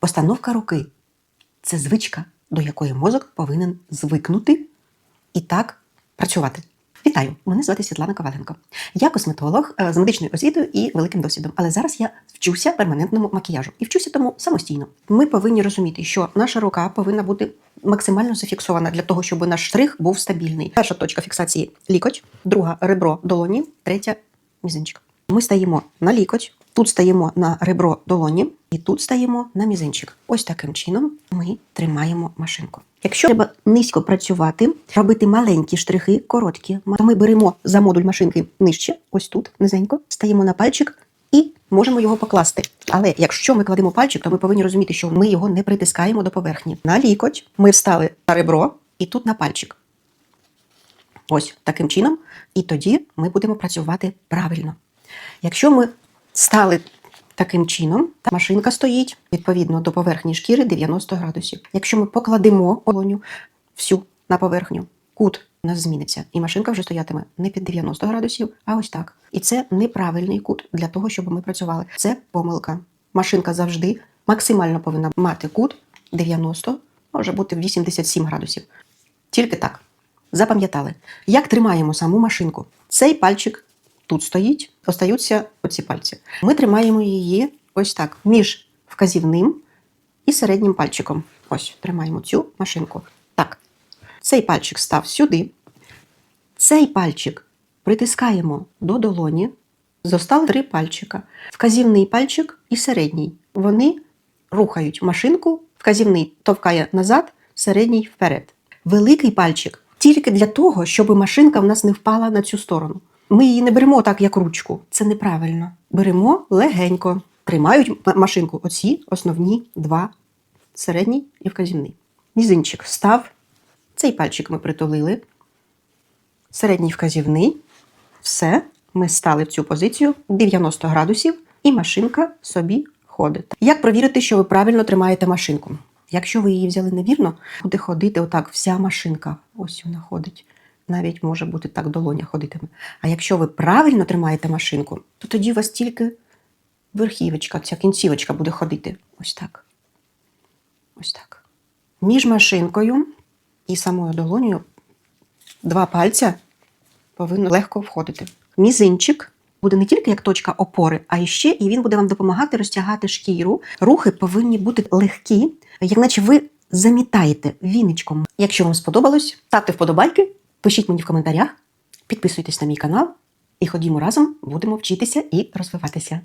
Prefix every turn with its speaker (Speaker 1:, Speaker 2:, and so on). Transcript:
Speaker 1: Постановка руки це звичка, до якої мозок повинен звикнути і так працювати. Вітаю! Мене звати Світлана Коваленко. Я косметолог е, з медичною освітою і великим досвідом. Але зараз я вчуся перманентному макіяжу і вчуся тому самостійно. Ми повинні розуміти, що наша рука повинна бути максимально зафіксована для того, щоб наш штрих був стабільний. Перша точка фіксації лікоть, друга ребро долоні, третя мізинчик. Ми стаємо на лікоть, тут стаємо на ребро долоні, і тут стаємо на мізинчик. Ось таким чином ми тримаємо машинку. Якщо треба низько працювати, робити маленькі штрихи, короткі, то ми беремо за модуль машинки нижче, ось тут, низенько, стаємо на пальчик і можемо його покласти. Але якщо ми кладемо пальчик, то ми повинні розуміти, що ми його не притискаємо до поверхні. На лікоть ми встали на ребро і тут на пальчик. Ось таким чином, і тоді ми будемо працювати правильно. Якщо ми стали таким чином, та машинка стоїть відповідно до поверхні шкіри 90 градусів. Якщо ми покладемо олоню всю на поверхню, кут у нас зміниться, і машинка вже стоятиме не під 90 градусів, а ось так. І це неправильний кут для того, щоб ми працювали. Це помилка. Машинка завжди максимально повинна мати кут 90, може бути 87 градусів. Тільки так. Запам'ятали, як тримаємо саму машинку. Цей пальчик тут стоїть, остаються оці пальці. Ми тримаємо її ось так між вказівним і середнім пальчиком. Ось тримаємо цю машинку. Так. Цей пальчик став сюди. Цей пальчик притискаємо до долоні. Зостали три пальчика. Вказівний пальчик і середній. Вони рухають машинку, вказівний товкає назад, середній вперед. Великий пальчик тільки для того, щоб машинка в нас не впала на цю сторону. Ми її не беремо так, як ручку. Це неправильно. Беремо легенько. Тримають машинку оці основні два середній і вказівний. Мізинчик встав. Цей пальчик ми притулили. Середній вказівний. Все. Ми стали в цю позицію 90 градусів, і машинка собі ходить. Як провірити, що ви правильно тримаєте машинку? Якщо ви її взяли невірно, буде ходити отак вся машинка. Ось вона ходить. Навіть може бути так долоня ходитиме. А якщо ви правильно тримаєте машинку, то тоді у вас тільки верхівочка, ця кінцівочка буде ходити. Ось так. Ось так. Між машинкою і самою долонею два пальця повинно легко входити. Мізинчик буде не тільки як точка опори, а іще і він буде вам допомагати розтягати шкіру. Рухи повинні бути легкі, як наче ви замітаєте віничком. Якщо вам сподобалось, ставте вподобайки, пишіть мені в коментарях, підписуйтесь на мій канал і ходімо разом, будемо вчитися і розвиватися.